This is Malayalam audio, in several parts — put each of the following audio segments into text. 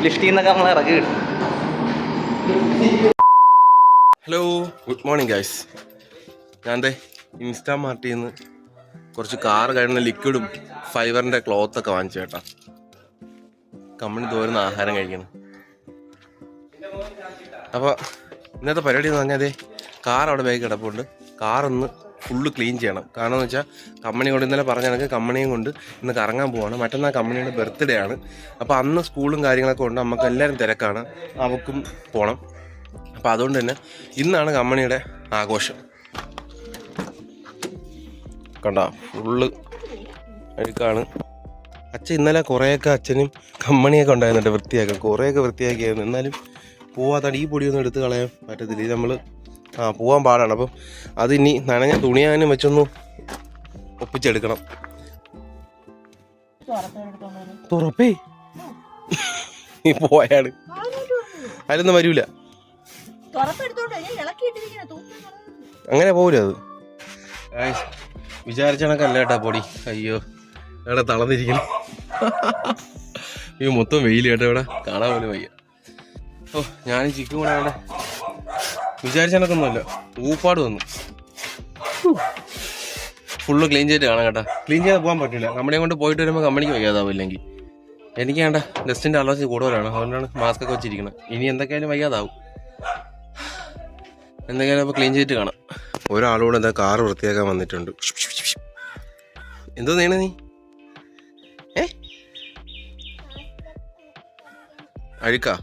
ലിഫ്റ്റിൽ നിന്നൊക്കെ നമ്മൾ ഇറക്കി ഹലോ ഗുഡ് മോർണിംഗ് ഗൈസ് ഞാൻ ഇൻസ്റ്റാ മാർട്ടിൽ നിന്ന് കുറച്ച് കാർ കഴിയുന്ന ലിക്വിഡും ഫൈബറിന്റെ ക്ലോത്തൊക്കെ വാങ്ങിച്ചു കേട്ടാ. കമ്പനി തോരുന്ന ആഹാരം കഴിക്കണം. അപ്പോൾ ഇന്നത്തെ പരിപാടി എന്ന് പറഞ്ഞാൽ കാർ അവിടെ ബാഗ് കിടപ്പുണ്ട്. കാറൊന്ന് ഫുള്ള് ക്ലീൻ ചെയ്യണം. കാരണം എന്ന് വെച്ചാൽ കമ്പനി കൊണ്ട് ഇന്നലെ പറഞ്ഞ കണക്ക് കമ്പനിയും കൊണ്ട് ഇന്ന് കറങ്ങാൻ പോവാണ്. മറ്റന്നാൾ കമ്പനിയുടെ ബർത്ത്ഡേ ആണ്. അപ്പോൾ അന്ന് സ്കൂളും കാര്യങ്ങളൊക്കെ ഉണ്ട്. നമുക്ക് എല്ലാവരും തിരക്കാണ്. അവക്കും പോകണം അപ്പോൾ അതുകൊണ്ട് തന്നെ ഇന്നാണ് കമ്പനിയുടെ ആഘോഷം. കണ്ട? ഫുള്ള് അഴുക്കാണ്. അച്ഛൻ ഇന്നലെ കുറേയൊക്കെ അച്ഛനും കമ്പനിയൊക്കെ ഉണ്ടായിരുന്നുണ്ട് വൃത്തിയാക്കാൻ. കുറേയൊക്കെ വൃത്തിയാക്കിയായിരുന്നു. എന്നാലും പോവാത്താണ് ഈ പൊടിയൊന്നും എടുത്ത് കളയാൻ പറ്റത്തില്ല. ഇത് നമ്മൾ ആ പോവാൻ പാടാണ്. അപ്പം അത് ഇനി നനഞ്ഞ തുണിയാനും വെച്ചൊന്ന് ഒപ്പിച്ചെടുക്കണം. തുറപ്പേ? ഈ പോയാണ്. അതിലൊന്നും വരൂല. അങ്ങനെ പോവില്ല അത്. വിചാരിച്ചണക്കല്ല കേട്ടാ പൊടി. അയ്യോ ഇവിടെ തളർന്നിരിക്കണം ഈ മൊത്തം വെയിൽ കേട്ടോ ഇവിടെ. കാണാൻ പോലും വയ്യ. ഓ ഞാനും ചിക്കും കൂടെ അവിടെ. വിചാരിച്ച കണക്കൊന്നുമല്ല ഊപ്പാട് വന്നു. ഫുള്ള് ക്ലീൻ ചെയ്തിട്ട് കാണാം കേട്ടോ. ക്ലീൻ ചെയ്ത് പോകാൻ പറ്റില്ല. കമ്പനിയെ കൊണ്ട് പോയിട്ട് വരുമ്പോൾ കമ്പനിക്ക് വയ്യാതാവും ഇല്ലെങ്കിൽ. എനിക്ക് വേണ്ട ഡസ്റ്റിന്റെ അലർജി കൂടുതലാണ്. അതുകൊണ്ടാണ് മാസ്ക് ഒക്കെ വെച്ചിരിക്കുന്നത് ഇനി എന്തൊക്കെയായാലും വയ്യാതാവും. എന്തെങ്കിലും അപ്പോൾ ക്ലീൻ ചെയ്തിട്ട് കാണാം. ഒരാളോട് എന്താ കാറ് വൃത്തിയാക്കാൻ വന്നിട്ടുണ്ട്? എന്തോ നീണ നീ? ഏ? അഴുക്കാ.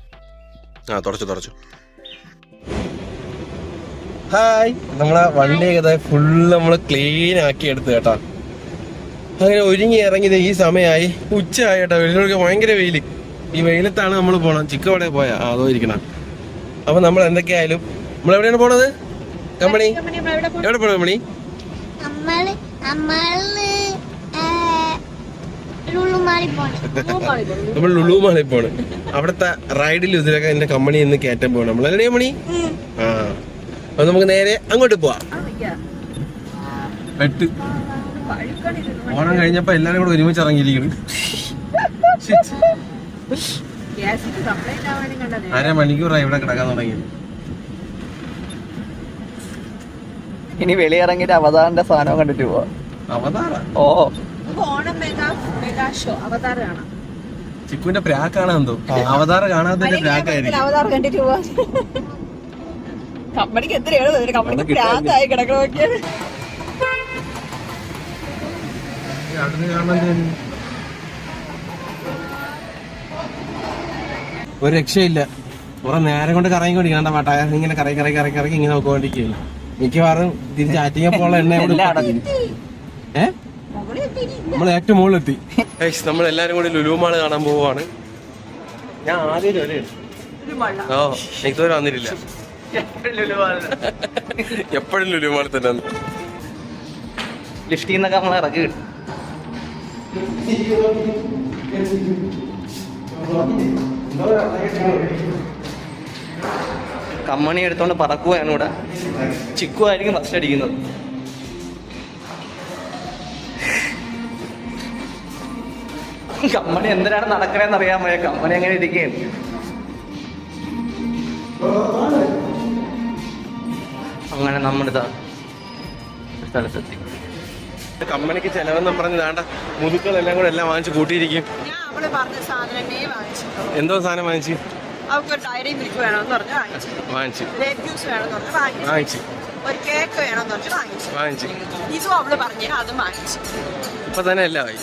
ആ തുടച്ചു തുടച്ചു. ഹായ്. നമ്മളെ വണ്ടി ഫുള്ള് നമ്മൾ ക്ലീൻ ആക്കി എടുത്തു കേട്ടോ. അങ്ങനെ ഒരുങ്ങി ഇറങ്ങിയത് ഈ സമയമായി ഉച്ചയായി കേട്ടോ വെയിലൊക്കെ ഭയങ്കര വെയിൽ ഈ വെയിലത്താണ് നമ്മൾ പോണം ചിക്കവടെ പോയാ? അതോ ഇരിക്കണം. അപ്പൊ നമ്മൾ എന്തൊക്കെയായാലും നമ്മൾ എവിടെയാണ് പോണത്? കമ്പനി? എവിടെ പോണത് കമ്പനി? പോണം. നമ്മൾ ലുലു മാളിൽ പോണ്. അവിടുത്തെ റൈഡിൽ ഇതിലൊക്കെ എന്റെ കമ്പനി ഇന്ന് കയറ്റാൻ പോകണം നമ്മൾ എവിടെയാ മണി ആ. അപ്പൊ നമുക്ക് നേരെ അങ്ങോട്ട് പോവാം. പെട്ട്. ഓണം കഴിഞ്ഞപ്പോ എല്ലാരും കൂടെ ഒരുമിച്ച് ഇറങ്ങിയിരിക്കുന്നു അര മണിക്കൂറായി ഇവിടെ കിടക്കാൻ തുടങ്ങി ഇനി വെളിയിറങ്ങിട്ട് അവതാറിന്റെ സാധനം കണ്ടിട്ട് പോവാ. അവതാറ? ഓ. Onam mega mega show Avatar കാണാം. ചിക്കുവിന്റെ പ്രാക്കാണ് എന്തോ. അവതാറ കാണാത്തതിന്റെ പ്രാക്കായിരിക്കും. അവതാർ കണ്ടിട്ട് പോവാ. കമ്പനിക്ക് എത്രയാണ് അത് കമ്പനിക്ക് പ്രാന്തായി കിടക്കണ നോക്കിയത് അവിടുന്ന് ഒരു രക്ഷയില്ല. കുറെ നേരം കൊണ്ട് കറങ്ങിക്കൊണ്ടിരിക്കണം കേട്ടോ ടയർ ഇങ്ങനെ കറങ്ങി കറങ്ങി കറങ്ങി കറങ്ങി ഇങ്ങനെ നോക്കിക്കൊണ്ടിരിക്കുകയാണ്. മിക്കവാറും തിരിച്ച് ആറ്റിങ്ങപ്പോള എണ്ണ ഏഹ് നമ്മൾ ഏറ്റവും മുകളിലെത്തി. നമ്മൾ എല്ലാരും കൂടി ലുലുമാൾ കാണാൻ പോവാണ്. ഞാൻ ആദ്യം ഓ എനിക്ക് വന്നിട്ടില്ല. എപ്പോഴും ലുലുമാളിൽ തന്നെ. ലിഫ്റ്റിൽ നിന്നൊക്കെ നമ്മൾ ഇറക്കി കിട്ടും. കമ്മണി എടുത്തോണ്ട് പറക്കുകയാണ് ഇവിടെ. ചിക്കു ആയിരിക്കും ഫസ്റ്റ് അടിക്കുന്നത്. കമ്മണി എന്തിനാണ് നടക്കണേന്ന് അറിയാൻ പോയ കമ്മണി എങ്ങനെ ഇരിക്കുകയാണ്? അങ്ങനെ നമ്മളിതാ സ്ഥലത്തെത്തി കമ്പനിക്ക് ചെലവെന്ന് പറഞ്ഞ് വേണ്ട മുതുക്കളെല്ലാം കൂടെ എല്ലാം വാങ്ങിച്ച് കൂട്ടിയിരിക്കും. ഞാൻ അവൾ പറഞ്ഞ സാധനമേ വാങ്ങിച്ചു എന്തോ സാധനം വാങ്ങിച്ച്? ഡയറി മിൽക്ക് വേണമെന്ന് പറഞ്ഞ് വാങ്ങിച്ചു. വാങ്ങിച്ച്. ഗ്രേപ്പ് ജ്യൂസ് വേണമെന്ന് പറഞ്ഞ് വാങ്ങിച്ചു. ഒരു കേക്ക് വേണമെന്ന് പറഞ്ഞ് വാങ്ങിച്ചു. വാങ്ങിച്ച്. ഇതും അവൾ പറഞ്ഞു അതും വാങ്ങിച്ചു. ഇപ്പൊ തന്നെ എല്ലാം ആയി.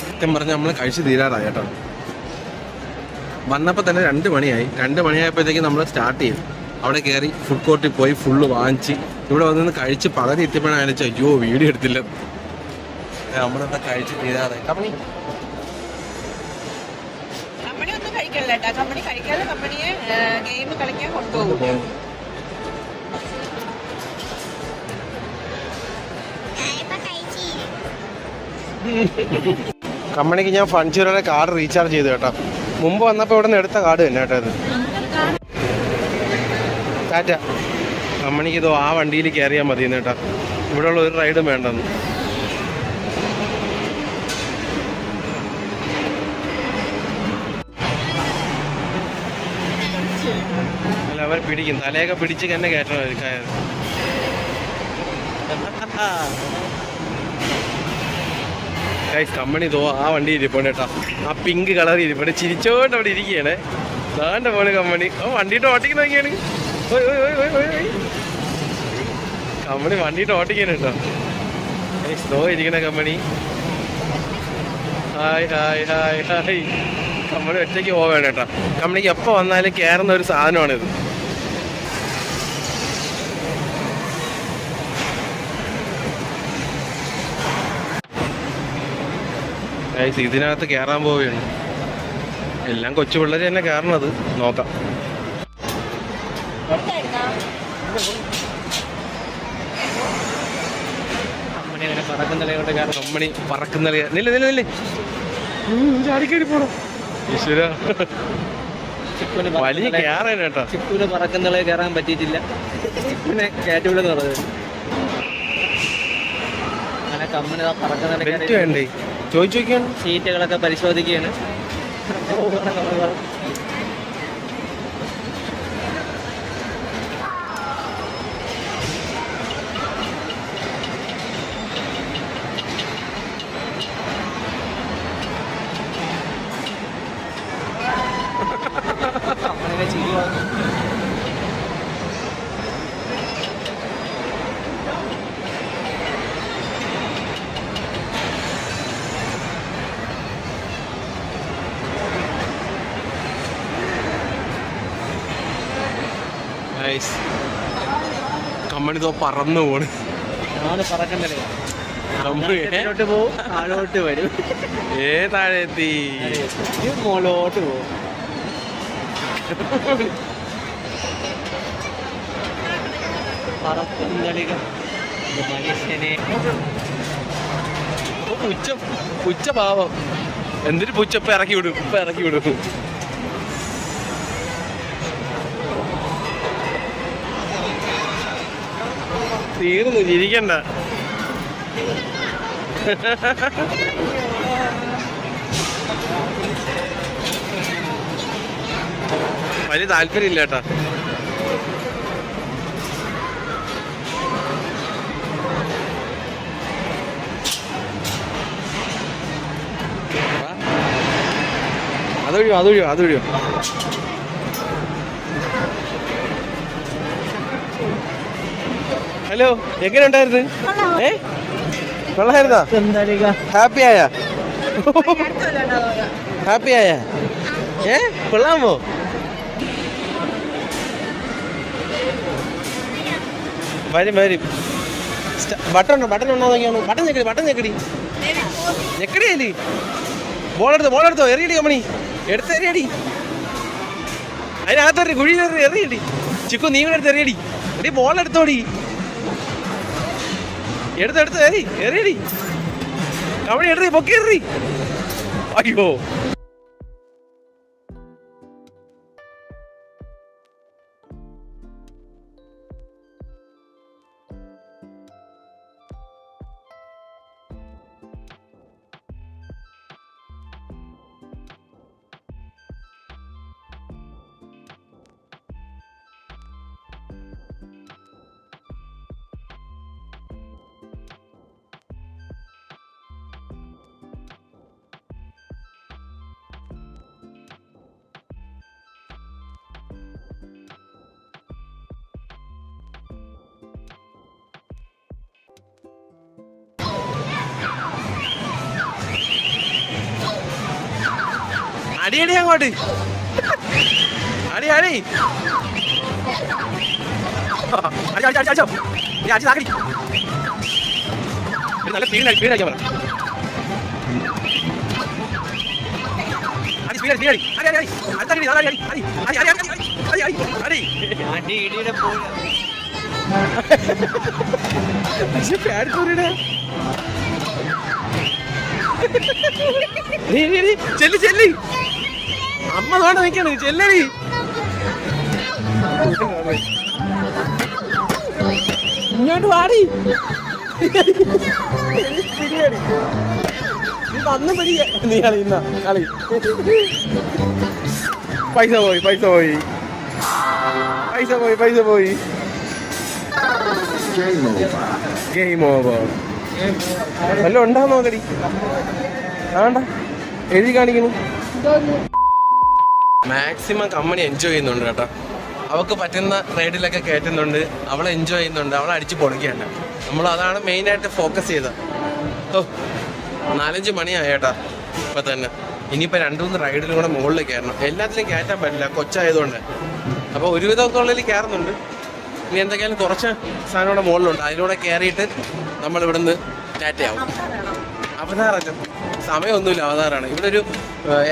സത്യം പറഞ്ഞ നമ്മൾ കഴിച്ച് തീരാറായി കേട്ടോ. വന്നപ്പോൾ തന്നെ രണ്ട് മണിയായി. രണ്ട് മണിയായപ്പോഴത്തേക്ക് നമ്മൾ സ്റ്റാർട്ട് ചെയ്തു. അവിടെ കയറി ഫുഡ് കോർട്ടിൽ പോയി ഫുള്ള് വാങ്ങിച്ച്. ഇവിടെ വന്ന് കഴിച്ച് പകുതി എത്തിയപ്പോഴാണ് അയച്ചു അയ്യോ വീഡിയോ എടുത്തില്ല. നമ്മളെന്താ കഴിച്ച് തീരാതെ കമ്പനി. കമ്പനി കഴിക്കാതെ കമ്പനിയെ ഗെയിം കളിക്കാൻ കൊണ്ടുപോകും. കമ്പനിക്ക് ഞാൻ ഫൺചൂരുടെ കാർഡ് റീചാർജ് ചെയ്തു കേട്ടോ. മുമ്പ് വന്നപ്പോൾ ഇവിടെ നിന്ന് എടുത്ത കാർഡ് തന്നെ കേട്ടോ ഇത്. ടാറ്റ. അമ്മണിക്കിതോ ആ വണ്ടിയിൽ കയറിയാൽ മതി കേട്ടാ. ഇവിടെ ഉള്ള ഒരു റൈഡും വേണ്ടെന്ന്. അല്ല അവർ പിടിക്കും. തലയൊക്കെ പിടിച്ച് തന്നെ കയറ്റണം ഒരു കമ്പനി തോ ആ വണ്ടി ഇരിപ്പുണ്ട് കേട്ടോ. ആ പിങ്ക് കളർ ഇരിപ്പുണ്ട്. ചിരിച്ചോണ്ട് അവിടെ ഇരിക്കുകയാണ്. ദാണ്ട പോലെ കമ്പനി ഓ വണ്ടിയിട്ട് ഓട്ടിക്കണ കമ്പനി വണ്ടിയിട്ട് ഓട്ടിക്കാണ് സ്ലോ ഇരിക്കണ company. Hi hi hi hi. Company ഒറ്റയ്ക്ക് പോവേണ്ട കേട്ടോ. കമ്പനിക്ക് എപ്പോൾ വന്നാലും കയറുന്ന ഒരു സാധനമാണിത്. ഇതിനകത്ത് കയറാൻ പോവുകയാണ്. എല്ലാം കൊച്ചു പിള്ളേർ തന്നെ കയറണത് നോക്കാം. ചോദിച്ചോക്കിയാണ് കേട്ടോ. സീറ്റുകളൊക്കെ പരിശോധിക്കുകയാണ്. നൈസ് കമ്പനി തോ പറന്നു പോണ്. താഴോട്ട് വരും. ഏ താഴെ എത്തി മോളോട്ട് പോവും. പറക്കുന്നളികൾ മനുഷ്യനെ പുച്ച പുച്ച പാവം എന്തൊരു പുച്ച ഇപ്പൊ ഇറക്കി വിടും? ഇപ്പൊ ഇറക്കി വിടും. തീർന്നു ചിരിക്കണ്ട. വലിയ താല്പര്യമില്ല കേട്ടാ. അതൊഴിയോ അതൊഴിയോ അതൊഴിയോ. ഹലോ എങ്ങനെയുണ്ടായിരുന്നു? ഏ? കൊള്ളായിരുന്നോ? ഹാപ്പി ആയ? ഹാപ്പി ആയ? ഏ? കൊള്ളാമോ? വരും വരും. ബട്ടൺ ഉണ്ടോ ബട്ടൺ ഉണ്ടോ നോക്കിയാണ് ബട്ടൺ ഞെക്കടി ബട്ടൺ ഞെക്കടി ഞെക്കടിയല്ലേ ബോൾ ബോളെടുത്തോ ബോൾ എടുത്തോ എറിയടി കമ്പണി എടുത്ത് എറിയടി അതിനകത്തൊരു കുഴി എറിയടി ചിക്കു നീ കൂടെ എടുത്ത് എറിയടി എടി ബോൾ എടുത്തോടി എടുത്ത് എടുത്ത് എറി എറിയടി. കമ്പനി എറി പൊക്കി എറി. അയ്യോ. അടിയടി അങ്ങോട്ട് അടി അടി നല്ല സ്പീഡിലായി സ്പീഡായി പറ പക്ഷെ പാഡ്പൂരിയുടെ ചെല്ലി ചെല്ലി അമ്മ വേണ്ട നിൽക്കണേ ചെല്ലടി. ഇങ്ങോട്ട് വാടി. പിടിയടി നീ വന്ന് പിടിയ നീ കളി ഇന്ന കളി. പൈസ പോയി പൈസ പോയി. പൈസ പോയി പൈസ പോയി. ഗെയിം ഓവർ വല്ല ഉണ്ടാ നോക്കടി. ആണ്ട എഴുതി കാണിക്കുന്നു. മാക്സിമം കമ്പനി എൻജോയ് ചെയ്യുന്നുണ്ട് കേട്ടോ. അവൾക്ക് പറ്റുന്ന റൈഡിലൊക്കെ കയറ്റുന്നുണ്ട് അവൾ എൻജോയ് ചെയ്യുന്നുണ്ട്. അവൾ അടിച്ച് പൊളിക്കുകയാണ്. നമ്മൾ അതാണ് മെയിനായിട്ട് ഫോക്കസ് ചെയ്തത്. ഓ നാലഞ്ച് മണിയായി ഇപ്പൊ തന്നെ. ഇനിയിപ്പോൾ രണ്ടു മൂന്ന് റൈഡിലും കൂടെ മുകളിൽ കയറണം. എല്ലാത്തിലും കയറ്റാൻ പറ്റില്ല. കൊച്ചായതുകൊണ്ട്. അപ്പോൾ ഒരുവിധമൊക്കെ ഉള്ളിൽ കയറുന്നുണ്ട്. ഇനി എന്തൊക്കെയാലും കുറച്ച് സാധനം കൂടെ മുകളിലുണ്ട്. അതിലൂടെ കയറിയിട്ട് നമ്മൾ ഇവിടുന്ന് ടാറ്റയാവും. അവതാറല്ല സമയമൊന്നുമില്ല അവതാറാണ്. ഇവിടെ ഒരു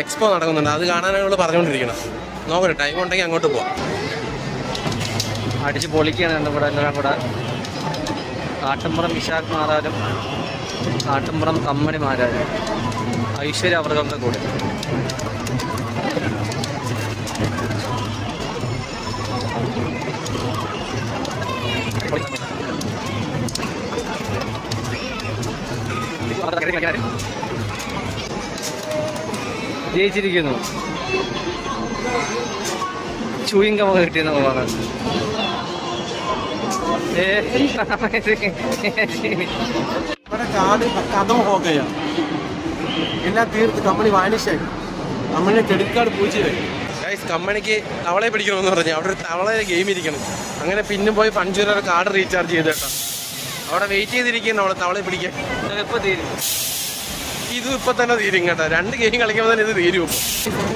എക്സ്പോ നടക്കുന്നുണ്ട്. അത് കാണാനാണ് ഇവിടെ പറഞ്ഞുകൊണ്ടിരിക്കണം നോക്കട്ടെ ടൈം ഉണ്ടെങ്കിൽ അങ്ങോട്ട് പോവാം. അടിച്ച് പൊളിക്കുകയാണ് എന്റെ കൂടെ എല്ലാവരും കൂടെ. കാട്ടുംപുറം വിശാഖ് മാറാനും കാട്ടുംപുറം കമ്മണി മാറാനും ഐശ്വര്യ അവരുടെ കൂടെ. ജയിച്ചിരിക്കുന്നു. ചൂയിങ്കമൊക്കെ കിട്ടിയെന്ന് തോന്നുന്നത് ഇവിടെ കാട് കഥം എല്ലാം തീർത്ത് കമ്പനി വാനിഷായി. കമ്പനി ക്രെഡിറ്റ് കാർഡ് പൂച്ചയായി കമ്പനിക്ക് തവളെ പിടിക്കണമെന്ന് പറഞ്ഞു. അവിടെ ഒരു തവളയെ ഗെയിം ഇരിക്കണം. അങ്ങനെ പിന്നും പോയി പഞ്ചൂര കാർഡ് റീചാർജ് ചെയ്തേട്ടോ അവിടെ വെയിറ്റ് ചെയ്തിരിക്കുന്നു. അവളെ തവളെ പിടിക്കാൻ. എപ്പോൾ തീരും. ഇതും ഇപ്പൊ തന്നെ തീരും കേട്ടോ. രണ്ട് ഗെയിം കളിക്കുമ്പോൾ തന്നെ ഇത് തീരും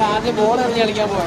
ആദ്യം ബോൾ എറിഞ്ഞ് കളിക്കാൻ പോവാ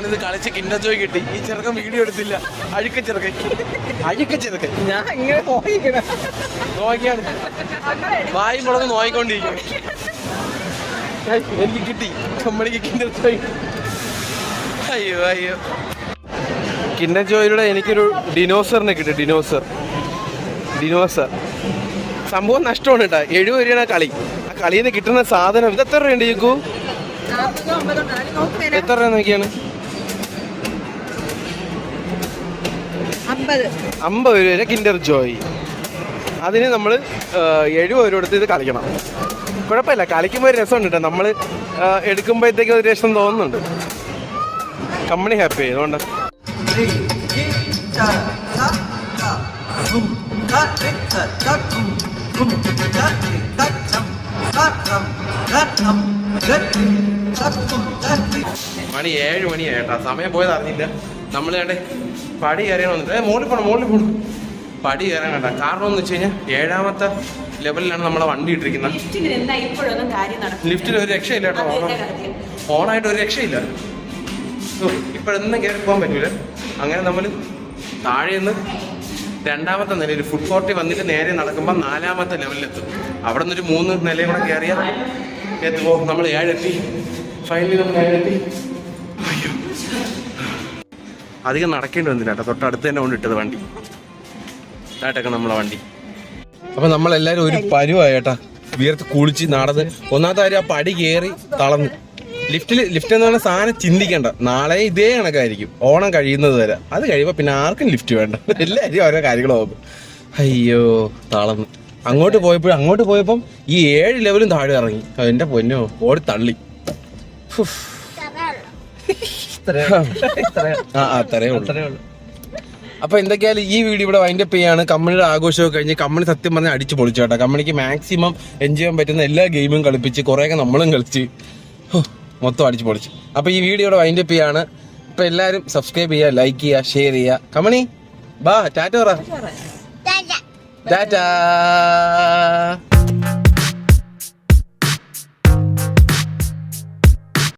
ഞാനിത് കളിച്ച് കിന്നജോയ് കിട്ടി. ഈ ചെറുക്കൻ വീഡിയോ എടുത്തില്ല. അഴുക്ക ചെറുക്കൻ. അഴുക്ക ചെറുക്കൻ. ഞാൻ ഇങ്ങനെ നോക്കിയാണ്. വായി മുളക് നോക്കിക്കൊണ്ടിരിക്കും എനിക്ക് കിട്ടി. കമ്പനിക്ക് കിന്ന ജോയ് അയ്യോ അയ്യോ. കിന്നജോയിലൂടെ ജോയിലൂടെ എനിക്കൊരു ഡിനോസറിനെ കിട്ടി ഡിനോസർ. ഡിനോസർ. സംഭവം നഷ്ടമാണ് കേട്ടോ. എഴുപത് രൂപയാണ് കളി. ആ കളിയിൽ നിന്ന് കിട്ടുന്ന സാധനം. ഇത് എത്ര രൂപയുണ്ട് ചോക്കു എത്ര രൂപ നോക്കിയാണ്? അമ്പത്. രൂപ വരെ കിൻഡർ ജോയ് അതിന് നമ്മൾ എഴുപത് രൂപ എടുത്ത് ഇത് കളിക്കണം. കുഴപ്പമില്ല കളിക്കുമ്പോൾ ഒരു രസമുണ്ട് കേട്ടോ നമ്മൾ എടുക്കുമ്പോഴത്തേക്കും ഒരു രസം തോന്നുന്നുണ്ട്. കമ്പനി ഹാപ്പി അതുകൊണ്ട് മണി ഏഴ് മണിയായിട്ടാ. സമയം പോയത് അറിഞ്ഞില്ല നമ്മൾ കണ്ടേ പടി കയറിയാണ് വന്നിട്ട് ഏ മോളിൽ പോകണം മോളിൽ പോകണം പടി കയറാൻ കണ്ട. കാരണം എന്ന് വെച്ച് കഴിഞ്ഞാൽ ഏഴാമത്തെ ലെവലിലാണ് നമ്മളെ വണ്ടി ഇട്ടിരിക്കുന്നത്. ലിഫ്റ്റിൽ ഒരു രക്ഷയില്ല കേട്ടോ. ഓണായിട്ട് ഒരു രക്ഷയില്ല. ഇപ്പോഴൊന്നും കയറി പോകാൻ പറ്റൂല. അങ്ങനെ നമ്മൾ താഴെ നിന്ന് രണ്ടാമത്തെ നിലയിൽ ഫുഡ് കോർട്ടിൽ വന്നിട്ട് നേരെ നടക്കുമ്പോൾ നാലാമത്തെ ലെവലിലെത്തും. അവിടെ നിന്നൊരു മൂന്ന് നിലയും കൂടെ കയറിയാൽ എത്തുമ്പോൾ നമ്മൾ ഏഴെത്തി. ഫൈനലി നമ്മൾ ഏഴെത്തി. അധികം നടക്കേണ്ടി വന്നില്ല കേട്ടോ. തൊട്ടടുത്ത് തന്നെ കൊണ്ടിട്ടത് വണ്ടി. ഇതായിട്ടൊക്കെ നമ്മളെ വണ്ടി. അപ്പൊ നമ്മളെല്ലാരും ഒരു പരുവായി കേട്ടാ വിയർത്ത് കുളിച്ച് നടന്ന് ഒന്നാമത്തെ കാര്യം ആ പടി കയറി തളർന്ന്. ലിഫ്റ്റിൽ ലിഫ്റ്റ് എന്ന് പറഞ്ഞ സാധനം ചിന്തിക്കണ്ട. നാളെ ഇതേ കണക്കായിരിക്കും. ഓണം കഴിയുന്നത് വരെ. അത് കഴിയുമ്പോൾ പിന്നെ ആർക്കും ലിഫ്റ്റ് വേണ്ട. എല്ലാവരും ഓരോ കാര്യങ്ങൾ നോക്കും അയ്യോ തളർന്ന്. അങ്ങോട്ട് പോയപ്പോഴും അങ്ങോട്ട് പോയപ്പം ഈ ഏഴ് ലെവലും താഴെ ഇറങ്ങി. എന്റെ പൊന്നോ ഓടി തള്ളി. അത്രേ ഉള്ളൂ. അപ്പൊ എന്തൊക്കെയായാലും ഈ വീഡിയോ ഇവിടെ വൈൻഡപ്പ് ചെയ്യാണ്. കമ്പനിയുടെ ആഘോഷമൊക്കെ കഴിഞ്ഞ് കമ്പനി സത്യം പറഞ്ഞാൽ അടിച്ചു പൊളിച്ചു കേട്ടോ. കമ്പനിക്ക് മാക്സിമം എൻജോയ് ചെയ്യാൻ പറ്റുന്ന എല്ലാ ഗെയിമും കളിപ്പിച്ച് കുറേയൊക്കെ നമ്മളും കളിച്ച് മൊത്തം അടിച്ചു പൊളിച്ചു. അപ്പൊ ഈ വീഡിയോ ഇവിടെ വൈൻഡപ്പ് ചെയ്യാണ്. ഇപ്പൊ എല്ലാരും സബ്സ്ക്രൈബ് ചെയ്യുക ലൈക്ക് ചെയ്യുക ഷെയർ ചെയ്യുക. കമണി ബാ ടാറ്റോറ ടാറ്റ. ടാറ്റാ.